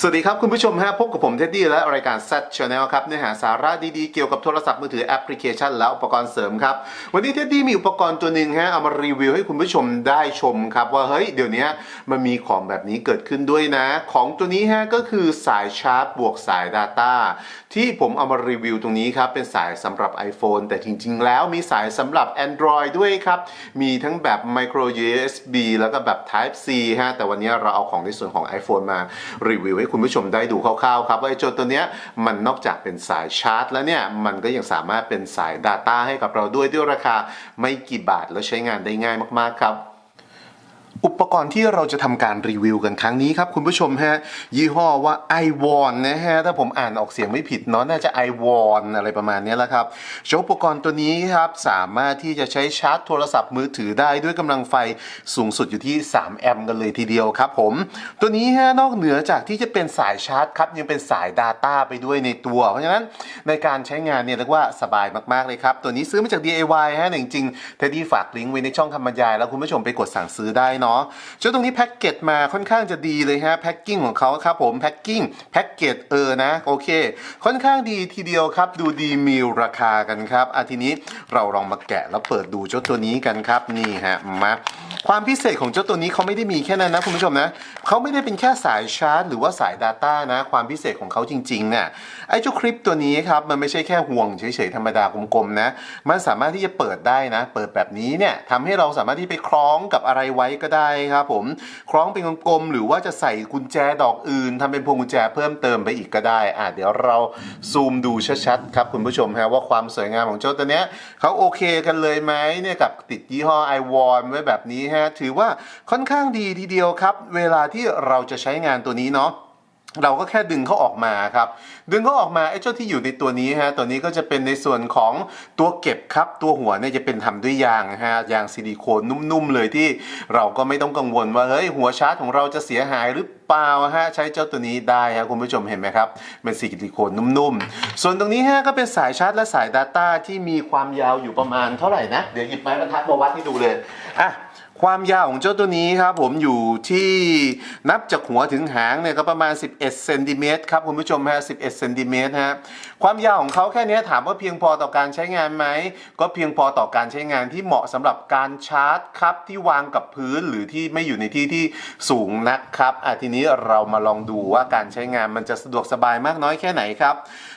สวัสดีครับคุณผู้ชมฮะพบกับผมเท็ดดี้และรายการ Z Channel ครับเนื้อหาสาระดีๆ เกี่ยวกับโทรศัพท์มือถือแอปพลิเคชัน และอุปกรณ์เสริมครับ วันนี้เท็ดดี้มีอุปกรณ์ตัวหนึ่งฮะเอามารีวิวให้คุณผู้ชมได้ชมครับ ว่าเฮ้ยเดี๋ยวนี้มันมีของแบบนี้เกิดขึ้นด้วยนะ ของตัวนี้ฮะก็คือสายชาร์จบวกสาย Data ที่ผมเอามารีวิวตรงนี้ครับเป็นสายสำหรับ iPhone แต่จริง ๆ แล้วมีสายสำหรับ Android ด้วยครับมีทั้งแบบ Micro USB แล้วก็แบบ Type C ฮะแต่วันนี้เราเอาของในส่วนของ iPhone มารีวิวให้คุณผู้ชมได้ดูคร่าวๆครับว่าไอ้โจทย์ตัวเนี้ยมันนอกจากเป็นสายชาร์จ แล้วเนี่ยมันก็ยังสามารถเป็นสาย Data ให้กับเราด้วยด้วยราคาไม่กี่บาทแล้วใช้งานได้ง่ายมากๆครับ อุปกรณ์ที่เราจะทำการรีวิวกันครั้งนี้ครับคุณผู้ชมฮะยี่ห้อว่า i w a n นะฮะถ้าผมอ่านออกเสียงไม่ผิดเนาะน่าจะ i w a n อะไรประมาณนี้แหละครับเจ้าอุปกรณ์ตัวนี้ครับสามารถที่จะใช้ชาร์จโทรศัพท์มือถือได้ด้วยกำลังไฟสูงสุดอยู่ที่ 3 แอมป์กันเลยทีเดียวครับผมตัวนี้ฮะนอกเหนือจากที่จะเป็นสายชาร์จครับยังเป็นสาย Data ไปด้วยในตัว เพราะฉะนั้นในการใช้งานเนี่ยเรียกว่าสบายมากๆเลยครับ ตัวนี้ซื้อมาจาก DIY ฮะจริงๆเทดดี้ฝากลิงก์ไว้ในช่องคำบรรยาย แล้วคุณผู้ชมไปกดสั่งซื้อได้เนาะเจ้าตรงนี้แพ็กเกจมาค่อนข้างจะดีเลยฮะแพ็กกิ้งของเขาครับผมแพ็กกิ้งแพ็กเกจเออนะโอเค ค่อนข้างดีทีเดียวครับ ดูดีมีราคากันครับอาทีนี้เราลองมาแกะแล้วเปิดดูเจ้าตัวนี้กันครับนี่ฮะมาความพิเศษของเจ้าตัวนี้เขาไม่ได้มีแค่นั้นนะคุณผู้ชมนะเขาไม่ได้เป็นแค่สายชาร์จ หรือว่าสาย Data นะ ความพิเศษของเขาจริงๆเนี่ยไอ้เจ้าคลิปตัวนี้ครับมันไม่ใช่แค่ห่วงเฉยๆธรรมดากลมๆนะ มันสามารถที่จะเปิดได้นะ เปิดแบบนี้เนี่ยทำให้เราสามารถที่ไปคล้องกับอะไรไว้ก็ได้ครับผมคล้องเป็นกลมๆหรือว่าจะใส่กุญแจดอกอื่นทำเป็นพวงกุญแจเพิ่มเติมไปอีกก็ได้อะเดี๋ยวเราซูมดูชัดๆครับคุณผู้ชมฮะว่าความสวยงามของเจ้าตัวเนี้ยเขาโอเคกันเลยไหมเนี่ยกับติดยี่ห้อ i w a n ไว้แบบนี้ฮะถือว่าค่อนข้างดีทีเดียวครับ เวลาที่เราจะใช้งานตัวนี้เนาะ เราก็แค่ดึงเขาออกมาครับ ดึงเขาออกมาไอ้เจ้าที่อยู่ในตัวนี้ฮะตัวนี้ก็จะเป็นในส่วนของตัวเก็บครับ ตัวหัวเนี่ยจะเป็นทำด้วยยางฮะยางซิลิโคนนุ่มๆเลยที่เราก็ไม่ต้องกังวลว่าเฮ้ยหัวชาร์จของเราจะเสียหายหรือเปล่าฮะใช้เจ้าตัวนี้ได้ฮะคุณผู้ชมเห็นไหมครับ เป็นซิลิโคนนุ่มๆ ส่วนตรงนี้ฮะก็เป็นสายชาร์จและสาย Data ที่มีความยาวอยู่ประมาณเท่าไหร่นะ เดี๋ยวหยิบไม้บรรทัดมาวัดให้ดูเลยอะ ความยาวของเจ้าตัวนี้ครับผมอยู่ที่นับจากหัวถึงหางเนี่ยก็ประมาณ 11เซนติเมตรครับคุณผู้ชมฮะ11เซนติเมตรฮะความยาวของเขาแค่นี้ถามว่าเพียงพอต่อการใช้งานไหม ก็เพียงพอต่อการใช้งานที่เหมาะสำหรับการชาร์จครับที่วางกับพื้นหรือที่ไม่อยู่ในที่ที่สูงนักครับอะทีนี้เรามาลองดูว่าการใช้งานมันจะสะดวกสบายมากน้อยแค่ไหนครับ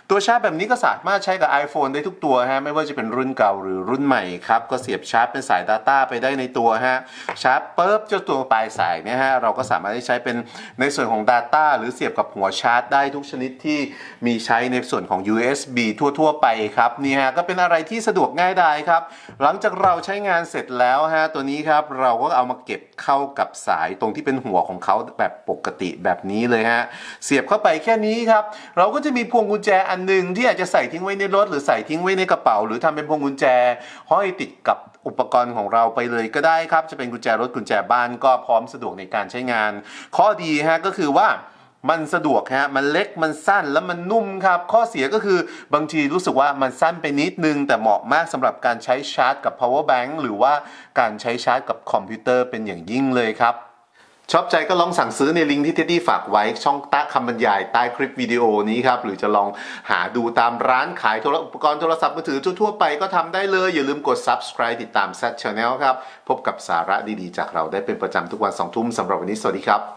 ตัวชาร์จแบบนี้ก็สามารถใช้กับ iPhone ได้ทุกตัวฮะไม่ว่าจะเป็นรุ่นเก่าหรือรุ่นใหม่ครับก็เสียบชาร์จเป็นสาย Data ไปได้ในตัวฮะชาร์จปุ๊บเจ้าตัวปลายสายเนี่ยฮะเราก็สามารถที่ใช้เป็นในส่วนของ Data หรือเสียบกับหัวชาร์จได้ทุกชนิดที่มีใช้ในส่วนของ USB ทั่ว ๆ ไปครับนี่ฮะก็เป็นอะไรที่สะดวกง่ายดายครับ หลังจากเราใช้งานเสร็จแล้วฮะตัวนี้ครับเราก็เอามาเก็บเข้ากับสายตรงที่เป็นหัวของเขาแบบปกติแบบนี้เลยฮะเสียบเข้าไปแค่นี้ครับเราก็จะมีพวงกุญแจอันหนึงที่อาจจะใส่ทิ้งไว้ในรถ หรือใส่ทิ้งไว้ในกระเป๋า หรือทำเป็นพวงกุญแจห้อยติดกับ อุปกรณ์ของเราไปเลยก็ได้ครับ จะเป็นกุญแจรถกุญแจบ้านก็พร้อมสะดวกในการใช้งาน ข้อดีฮะก็คือว่ามันสะดวกฮะ มันเล็ก มันสั้น แล้วมันนุ่มครับ ข้อเสียก็คือบางทีรู้สึกว่ามันสั้นไปนิดนึง แต่เหมาะมากสำหรับการใช้ชาร์จกับ power bank หรือว่าการใช้ชาร์จกับคอมพิวเตอร์เป็นอย่างยิ่งเลยครับ ชอบใจก็ลองสั่งซื้อในลิงก์ที่เท็ดดี้ฝากไว้ช่องใต้คำบรรยายใต้คลิปวิดีโอนี้ครับ หรือจะลองหาดูตามร้านขายโทรอุปกรณ์โทรศัพท์มือถือทั่วไปก็ทำได้เลย อย่าลืมกด subscribe ติดตาม Z Channel ครับ พบกับสาระดีๆ จากเราได้เป็นประจำทุกวัน2ทุ่มสำหรับวันนี้ สวัสดีครับ